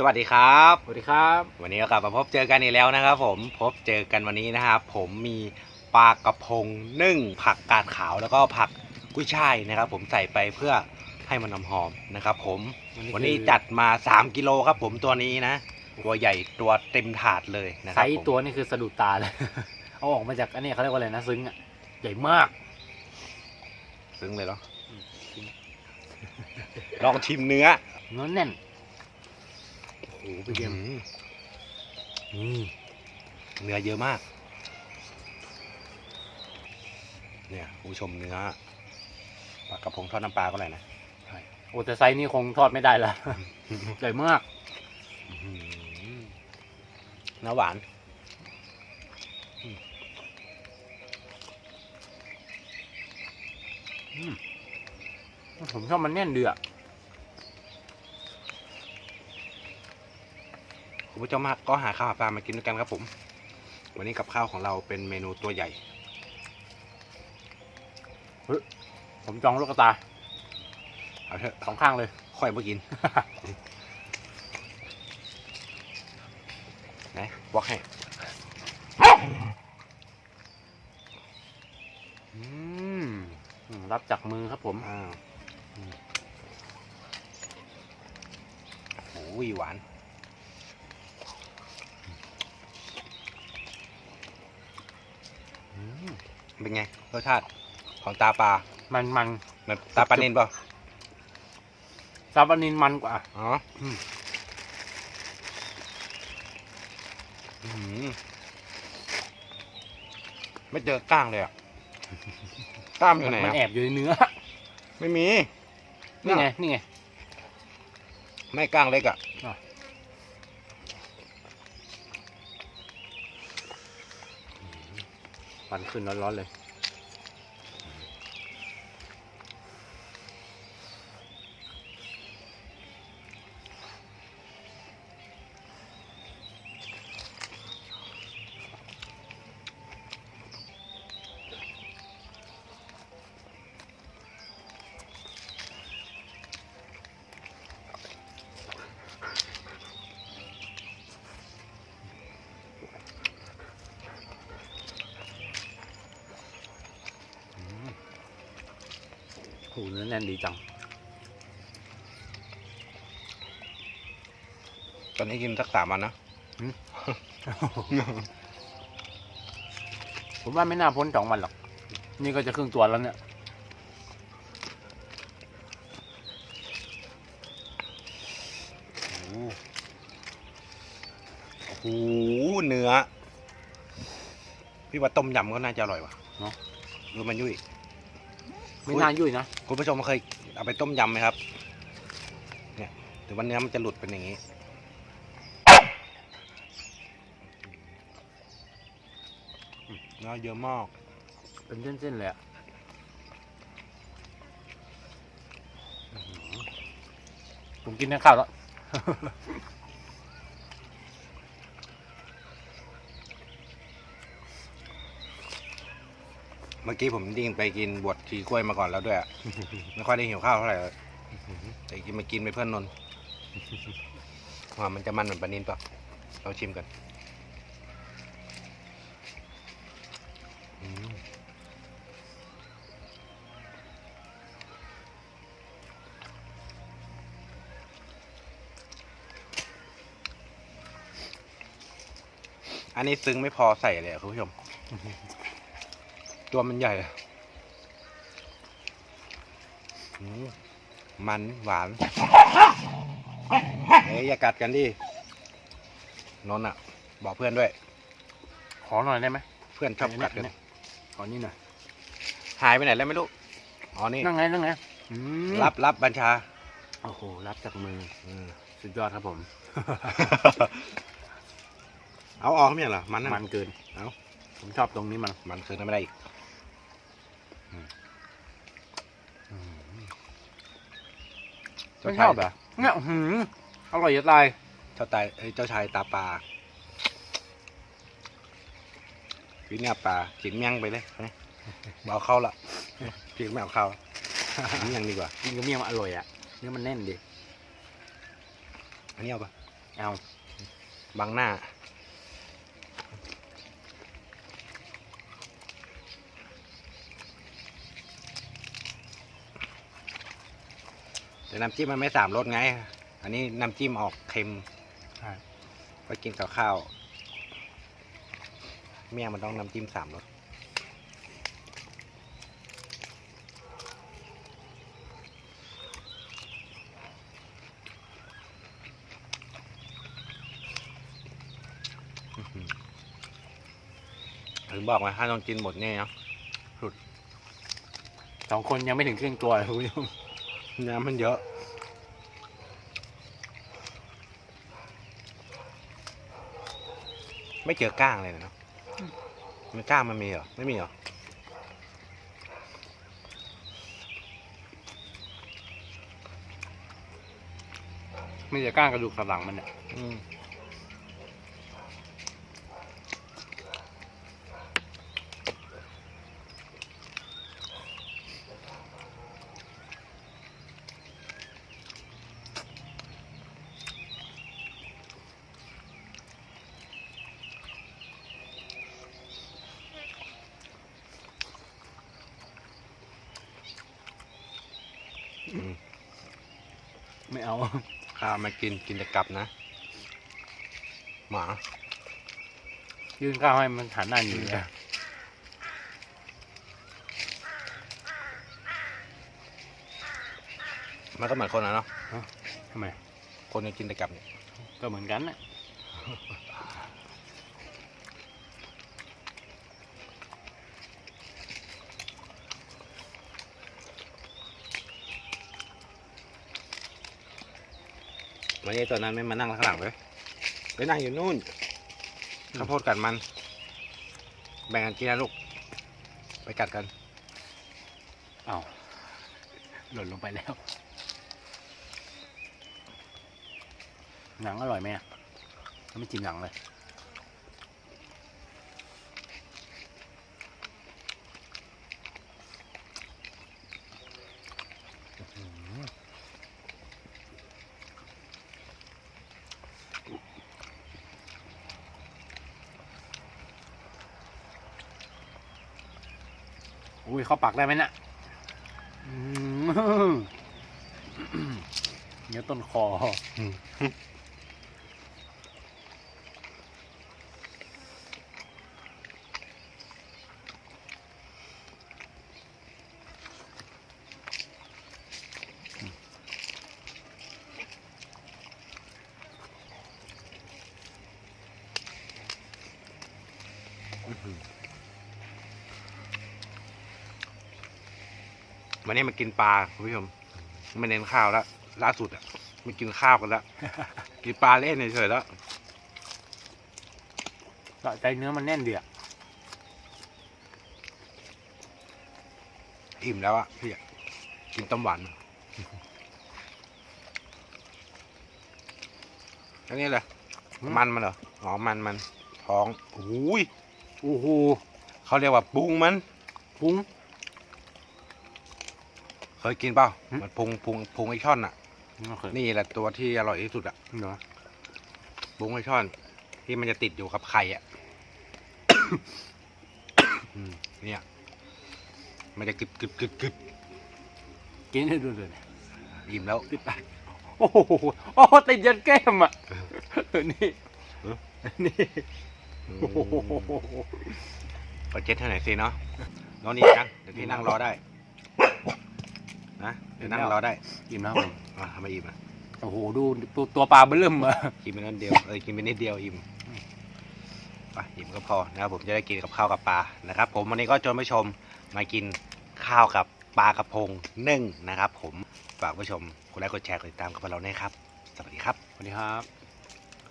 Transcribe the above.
สวัสดีครับ สวัสดีครับ วันนี้ก็กลับมาพบเจอกันอีกแล้วนะครับ ผมพบเจอกันวันนี้นะครับ ผมมีปลากระพงนึ่ง ผักกาดขาวแล้วก็ผักกุ้ยช่ายนะครับ ผมใส่ไปเพื่อให้มันหอมๆนะครับ ผมวันนี้จัดมา 3กิโลครับ ผมตัวนี้นะ ตัวใหญ่ตัวเต็มถาดเลยนะคไซรับส์ผมตัวนี่คือสะดุดตาเลย เอาออกมาจากอันนี้เขาเรียกว่าอะไรนะซึ้งอะ ใหญ่มาก ซึ้งเลยเหรอลองชิมเนื้อเนื้อแน่นโอ้โหไปเยี่ยมอืมเนื้อเยอะมาก เนี่ยคุณผู้ชมเนื้อปลากระพงทอดน้ำปลาก็เลยนะโอ้แต่ไซส์นี่คงทอดไม่ได้ละใหญ่มากอื้อหือเนื้อหวานผมชอบมันแน่นดีอะ คุณผู้ชมฮะก็หาข้าวหาปลามากินด้วยกันครับผม วันนี้กับข้าวของเราเป็นเมนูตัวใหญ่ผมจองลูกกระตาเอาเถอะสองข้างเลย ค่อยมากินไหนบอกให้อืมอืมรับจากมือครับผมอ้าวโอ้ยหวาน อืม เป็นไงรสชาติของตาปลามันมันเหมือนตาปลาเน้นเปล่าซาบานินมันกว่า อ๋ออืม อื้อหือไม่เจอก้างเลยอะ กล้ามอยู่ไหนมันอะแอบอยู่ในเนื้อ ไม่มีนี่ไงนี่ไง ไม่ก้างเล็กอะ อะ วันขึ้นร้อนๆเลย นื้อแน่นดีจัง ตอนนี้กินสักสามวันนะ ผมว่าไม่น่าพ้นสองวันหรอก นี่ก็จะครึ่งตัวแล้วเนี่ย โอ้โห เนื้อ พี่ว่าต้มยำก็น่าจะอร่อยว่ะ เนอะดูมันยุ่ย ไม่น่ายุ่ยนะคุณผู้ชมเคยเอาไปต้มยำไหมครับ เนี่ยแต่วันเนื้อมันจะหลุดเป็นอย่างนี้เนื้อเยอะมาก เป็นเส้นๆเลยอะผมกินน้ำข้าวแล้ว มื่อกี้ผมดิ้งไปกินบวชชีกล้วยมาก่อนแล้วด้วยอะ ไม่ค่อยได้หิวข้าวเท่าไหร่เลยแต่กินมากินไปเพื่อนนนท์ ว่ามันจะมันเหมือนปลานินเปล่ะเราชิมกันอืมอันนี้ซึ้งไม่พอใส่เลยอะคุณผู้ชม ตัวมันใหญ่อะอืมมันหวานเอ้ยอย่ากัดกันดิ นนท์อะ บอกเพื่อนด้วย ขอหน่อยได้ไหมเพื่อนชอบกัดกันเนี่ยขอนี่หน่อย หายไปไหนแล้วไม่รู้ อ๋อนี่ นั่งไงนั่งไงอืมรับรับบัญชา โอ้โห รับจากมืออืมสุดยอดครับผม เอาออกไม่ใช่เหรอ มันนั่นมันเกิน เอ้าผมชอบตรงนี้มัน มันคืนไม่ได้อีกเจ้า ไม่ชชายอบเหรอเนี่ยอื้อหืออร่อยจะตายเจ้าตายเอ้ยเจ้าชายตาปลาวิเนี่ยปลากินเมี่ยงไปเลยนะเอาเข้าละพี่ไม่เอาเข้ากินเมี่ยงดีกว่ากินกับเมี่ยงมันอร่อยอะเนื้อมันแน่นดีอันนี้เอาปะเอาบังหน้า แต่น้ำจิ้มมันไม่สามรสไง อันนี้น้ำจิ้มออกเค็มใช่ไปกินกับข้าว เมี่ยงมันต้องน้ำจิ้มสามรสอื้อหือถึงบอกไงถ้าต้องกินหมดเนี่ยเนาะสองคนยังไม่ถึงครึ่งตัวเลยคุณผู้ชม น้ำมันเยอะ ไม่เจอก้างเลยนะเนาะมันก้างมันมีเหรอ ไม่มีเหรอ ไม่จะก้างกระดูกสันหลังมันเนี่ย ไม่เอาข้าวมากินกินแต่กลับนะ หมา ยื่นข้าวให้มันหันหน้าหนีเลยมันก็เหมือนคนนะเนาะทำไมคนยังกินแต่กลับเนี่ยก็เหมือนกันน่ะ วันนี้ตัวนั้นไม่มานั่งข้างหลังเลยไปนั่งอยู่นู่นข้าวโพดกัดมัน แบ่งกันกินนะลูก ไปกัดกันอ้าวหล่นลงไปแล้ว หนังอร่อยไหมอะไม่จิ้มหนังเลย อุ้ยเข้าปากได้ไหมน่ะเนื้อต้นคอ วันนี้มากินปลาคุณผู้ชมไม่เน้นข้าวแล้วล่าสุดอะไม่กินข้าวกันแล้วกินปลาเล่นเฉยๆแล้วใจเนื้อมันแน่นเดีอะอิ่มแล้วอะพี่อะกินต้มหวานอันนี้เลยมันมันเหรออ๋อมันมันท้องโอ้ยโอ้โหเขาเรียกว่าพุงมันพุง เคยกินเปล่าหึ มันพุงพุงพุงไอช่อนอะ ไม่เคยนี่แหละตัวที่อร่อยที่สุดอะเหรอพุงไอช่อน ที่มันจะติดอยู่กับไข่อะ อืมเนี่ย มันจะกึบกึบกึบกึบกินให้ดูเลยอิ่มแล้ว ติดปากโอ้โหโอ้โหติดยันแก้มอะนี่เออ นี่อืมโอ้โห ก็เจ็ดเท่าไหร่สิเนาะนอนนี่นะเดี๋ยวพี่นั่งรอได้ นะเดี๋ยวนั่งรอได้อิ่มแล้วผมอะทำไมอิ่มอะโอ้โหดูตัวตัวปลาเบิ่มอะกินไปนิดเดียวเออกินไปนิดเดียวอิ่มไปอิ่มก็พอนะครับผมจะได้กินกับข้าวกับปลานะครับ ผมวันนี้ก็ชวนผู้ชมมากินข้าวกับปลากระพงนึ่งนะครับ ผมฝากผู้ชมกดไลค์กดแชร์กดติดตามกับเราด้วยครับ สวัสดีครับ สวัสดีครับ